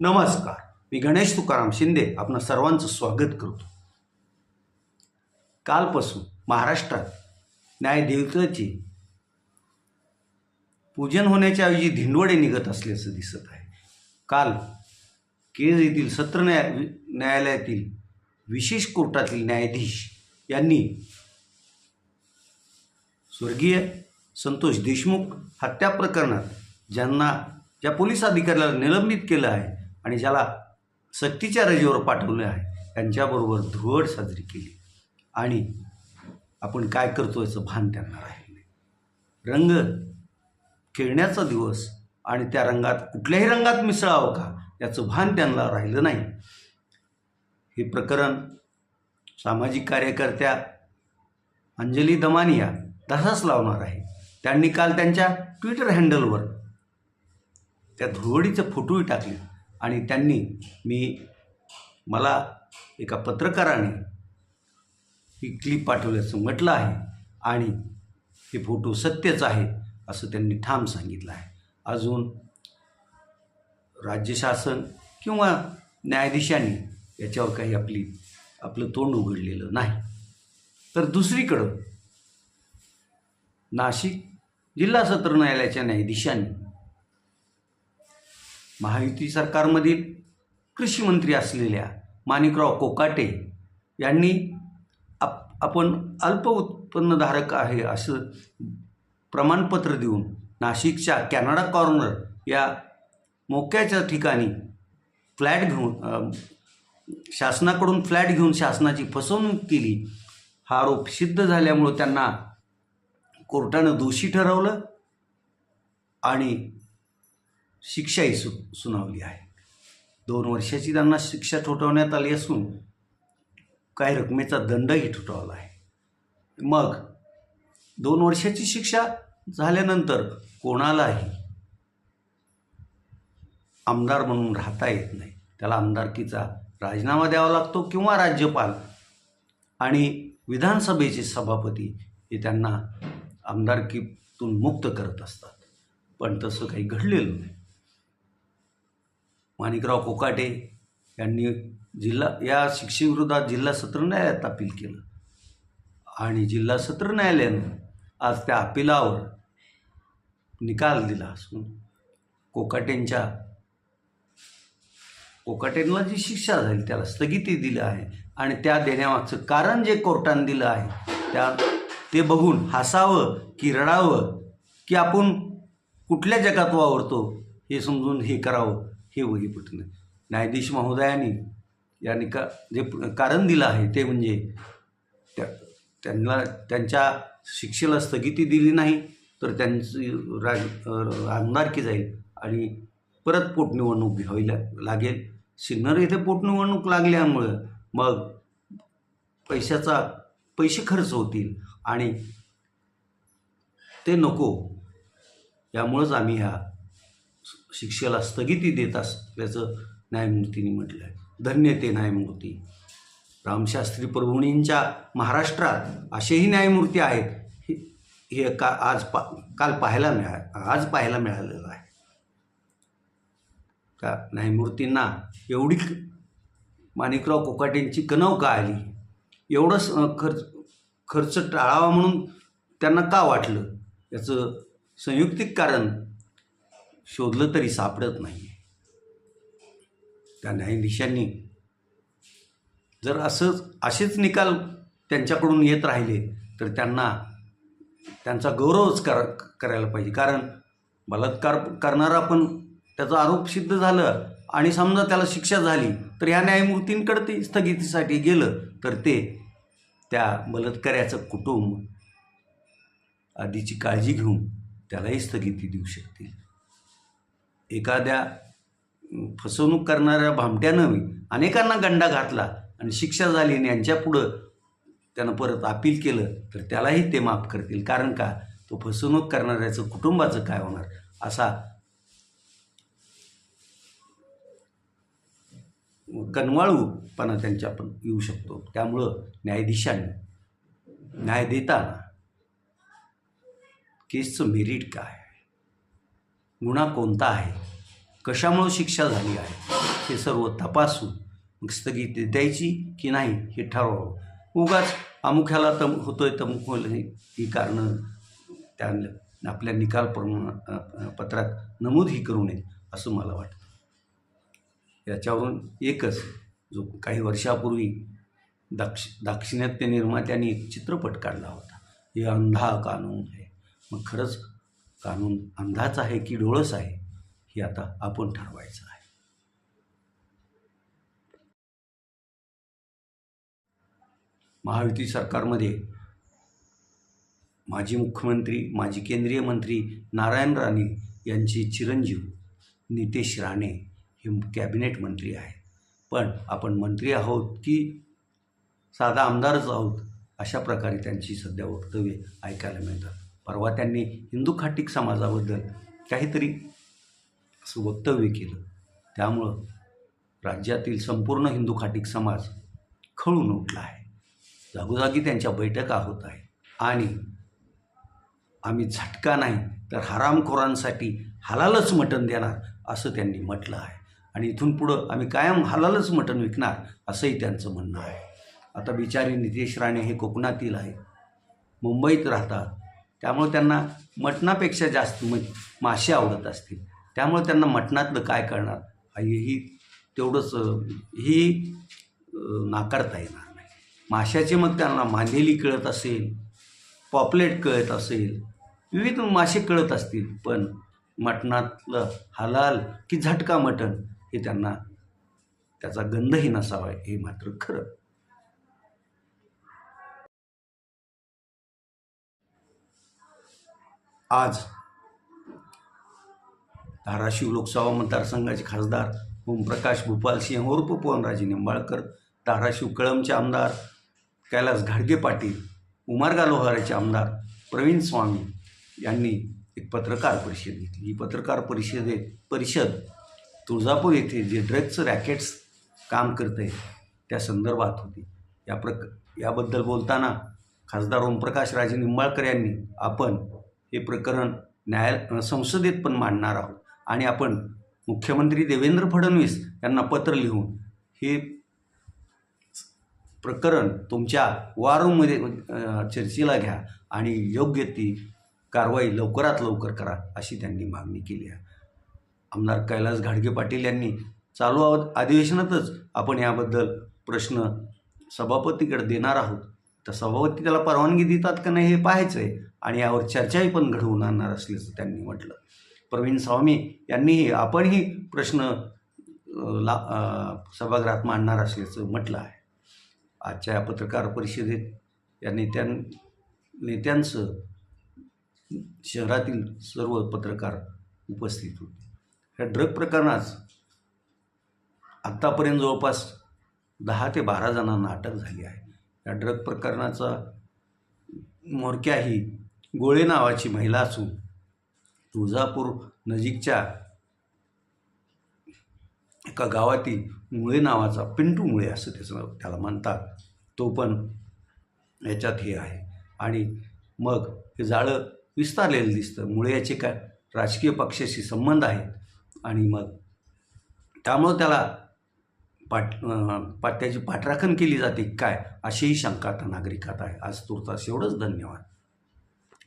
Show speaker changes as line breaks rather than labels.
नमस्कार. मी गणेश तुकाराम शिंदे आपण सर्वांचं स्वागत करतो. कालपासून महाराष्ट्रात न्यायदेवतेची पूजन होण्याच्या ऐवजी धिंडवडे निघत असल्याचं दिसत आहे. काल केज येथील सत्र न्याय न्यायालयातील विशेष कोर्टातील न्यायाधीश यांनी स्वर्गीय संतोष देशमुख हत्या प्रकरणात ज्यांना ज्या पोलीस अधिकाऱ्याला निलंबित केलं आहे आणि ज्याला सक्तीच्या रजेवर पाठवलं आहे त्यांच्याबरोबर धुवड साजरी केली. आणि आपण काय करतो याचं भान त्यांना राहिलं रंग खेळण्याचा दिवस आणि त्या रंगात कुठल्याही रंगात मिसळावं का याचं भान त्यांना राहिलं नाही. हे प्रकरण सामाजिक कार्यकर्त्या अंजली दमानिया तसाच लावणार आहे. त्यांनी काल त्यांच्या ट्विटर हँडलवर त्या धुळवडीचे फोटोही टाकले. आणि त्यांनी मी मला एका पत्रकाराने ही क्लिप पाठवल्याचं म्हटलं आहे आणि हे फोटो सत्यच आहे असं त्यांनी ठाम सांगितलं आहे. अजून राज्य शासन किंवा न्यायाधीशांनी याच्यावर काही आपली आपलं तोंड उघडलेलं नाही. तर दुसरीकडं नाशिक जिल्हा सत्र न्यायालयाच्या न्यायाधीशांनी महायुती सरकारमधील कृषीमंत्री असलेल्या माणिकराव कोकाटे यांनी आप आपण अल्प उत्पन्नधारक आहे असं प्रमाणपत्र देऊन नाशिकच्या कॅनडा कॉर्नर या मोक्याच्या ठिकाणी फ्लॅट घेऊन शासनाकडून फ्लॅट घेऊन शासनाची फसवणूक केली हा आरोप सिद्ध झाल्यामुळं त्यांना कोर्टानं दोषी ठरवलं आणि शिक्षाही सु सुनावली आहे. दोन वर्षाची त्यांना शिक्षा ठोठावण्यात आली असून काही रकमेचा दंडही ठोठावला आहे. मग दोन वर्षाची शिक्षा झाल्यानंतर कोणालाही आमदार म्हणून राहता येत नाही. त्याला आमदारकीचा राजीनामा द्यावा लागतो किंवा राज्यपाल आणि विधानसभेचे सभापती हे त्यांना आमदारकीतून मुक्त करत असतात. पण तसं काही घडलेलं नाही. माणिकराव कोकाटे यांनी जिल्हा या शिक्षेविरोधात जिल्हा सत्र न्यायालयात अपील केलं. आणि जिल्हा सत्र न्यायालयानं आज त्या अपिलावर निकाल दिला असून कोकाटेंच्या कोकाटेंना जी शिक्षा झाली त्याला स्थगिती दिली आहे आणि त्या देण्यामागचं कारण जे कोर्टानं दिलं आहे त्या ते बघून हसावं की रडावं की आपण कुठल्या जगात वावरतो हे समजून हे करावं. हे वही पटलं न्यायाधीश महोदयांनी या निका जे कारण दिलं आहे ते म्हणजे त्या त्यांना त्यांच्या शिक्षेला स्थगिती दिली नाही तर त्यांची राज अ, आमदारकी जाईल आणि परत पोटनिवडणूक घ्यावी लागेल. सिन्नर येथे पोटनिवडणूक लागल्यामुळं मग पैशाचा पैसे खर्च होतील आणि ते नको. यामुळंच आम्ही ह्या शिक्षेला स्थगिती देत असल्याचं न्यायमूर्तींनी म्हटलं आहे धन्य ते न्यायमूर्ती. रामशास्त्री प्रभूणींच्या महाराष्ट्रात असेही न्यायमूर्ती आहेत हे का आज पा काल पाहायला मिळा आज पाहायला मिळालेलं आहे. का न्यायमूर्तींना एवढी माणिकराव कोकाटेंची कणव का आली? एवढं स- खर्च खर्च टाळावा म्हणून त्यांना का वाटलं? याचं संयुक्तिक कारण शोधलं तरी सापडत नाही त्या न्यायाधीशांनी जर असंच असेच निकाल त्यांच्याकडून येत राहिले तर त्यांना त्यांचा गौरवच कर करायला पाहिजे. कारण बलात्कार करणारा पण त्याचा आरोप सिद्ध झालं आणि समजा त्याला शिक्षा झाली तर ह्या न्यायमूर्तींकडे ते स्थगितीसाठी गेलं तर ते त्या बलात्कार्याचं कुटुंब आधीची काळजी घेऊन त्यालाही स्थगिती देऊ शकतील. एखाद्या फसवणूक करणाऱ्या भामट्यानं अनेकांना गंडा घातला आणि शिक्षा झाली आणि यांच्यापुढं त्यानं परत अपील केलं तर त्यालाही ते माफ करतील. कारण का? तो फसवणूक करणाऱ्याचं कुटुंबाचं काय होणार? असा कनवाळूपणा त्यांच्या पण येऊ शकतो. त्यामुळं न्यायाधीशांनी न्याय देताना केसचं मेरिट काय? गुन्हा कोणता आहे? कशामुळं शिक्षा झाली आहे? हे सर्व तपासून मग स्थगिती द्यायची की नाही हे ठरवावं. उगाच अमुख्याला तम होतोय तमुख ही कारणं त्या आपल्या निकाल प्रमाण पत्रात नमूदही करू नये असं मला वाटतं. याच्यावरून एकच जो काही वर्षापूर्वी दाक्ष दाक्षिणात्य निर्मात्यांनी एक चित्रपट काढला होता. हे अंधा कानून आहे. मग खरंच कानून अंधाच आहे की डोळस आहे हे आता आपण ठरवायचं आहे. महायुती सरकारमध्ये माजी मुख्यमंत्री माजी केंद्रीय मंत्री नारायण राणे यांचे चिरंजीव नितेश राणे हे कॅबिनेट मंत्री आहेत. पण आपण मंत्री आहोत की साधा आमदारच आहोत अशा प्रकारे त्यांची सध्या वक्तव्ये ऐकायला मिळतात. परवा त्यांनी हिंदू खाटीक समाजाबद्दल काहीतरी असं वक्तव्य केलं. त्यामुळं राज्यातील संपूर्ण हिंदू खाटीक समाज खळून उठला आहे. जागोजागी त्यांच्या बैठका होत आहे आणि आम्ही झटका नाही तर हरामखोरांसाठी हलालच मटण देणार असं त्यांनी म्हटलं आहे. आणि इथून पुढं आम्ही कायम हलालच मटण विकणार असंही त्यांचं म्हणणं आहे. आता बिचारी नितेश राणे हे कोकणातील आहे मुंबईत राहतात. त्यामुळे त्यांना मटणापेक्षा जास्त म्हणजे मासे आवडत असतील. त्यामुळे त्यांना मटणातलं काय करणार? हेही तेवढंच ही नाकारता येणार नाही. माशाचे मग त्यांना मांदेली कळत असेल पॉपलेट कळत असेल विविध मासे कळत असतील पण मटणातलं हलाल की झटका मटण हे त्यांना त्याचा गंधही नसावा हे मात्र खरं. आज धाराशिव लोकसभा मतदारसंघाचे खासदार ओमप्रकाश भूपाल सिंह उर्फ पवनराजे निंबाळकर धाराशिव कळमचे आमदार कैलास घाडगे पाटील उमारगा लोहाराचे आमदार प्रवीण स्वामी यांनी एक पत्रकार परिषद घेतली. ही पत्रकार परिषदेत परिषद तुळजापूर येथे जे ड्रग्जचं रॅकेट्स काम करत आहे त्या संदर्भात होती. या प्रक याबद्दल बोलताना खासदार ओमप्रकाश राजे निंबाळकर यांनी आपण हे प्रकरण न्याय संसदेत पण मांडणार आहोत. आणि आपण मुख्यमंत्री देवेंद्र फडणवीस यांना पत्र लिहून हे प्रकरण तुमच्या वारूममध्ये चर्चेला घ्या आणि योग्य ती कारवाई लवकरात लवकर करा अशी त्यांनी मागणी केली आहे. आमदार कैलास घाडगे पाटील यांनी चालू अधिवेशनातच आपण याबद्दल प्रश्न सभापतीकडे देणार आहोत. तर सभापती त्याला परवानगी देतात का नाही हे पाहायचं आहे आणि यावर चर्चाही पण घडवून आणणार असल्याचं त्यांनी म्हटलं. प्रवीण स्वामी यांनीही आपणही प्रश्न ला सभागृहात मांडणार असल्याचं म्हटलं आहे. आजच्या या पत्रकार परिषदेत या नेत्यां नेत्यांचं शहरातील सर्व पत्रकार उपस्थित होते. ह्या ड्रग प्रकरणात आत्तापर्यंत जवळपास दहा ते बारा जणांना अटक झाली आहे. या ड्रग प्रकरणाचा म्होरक्या ही गोळे नावाची महिला असून तुळजापूर नजीकच्या एका गावातील मुळे नावाचा पिंटू मुळे असं त्याचं त्याला म्हणतात. तो पण याच्यात हे आहे. आणि मग हे जाळं विस्तारलेलं दिसतं. मुळे याचे काय राजकीय पक्षाशी संबंध आहेत. आणि मग त्यामुळं त्याला पाट पाट्याची पाठराखण केली जाते. काय? अशीही शंका आता नागरिकात आहे. आज तुर्तास एवढंच. धन्यवाद.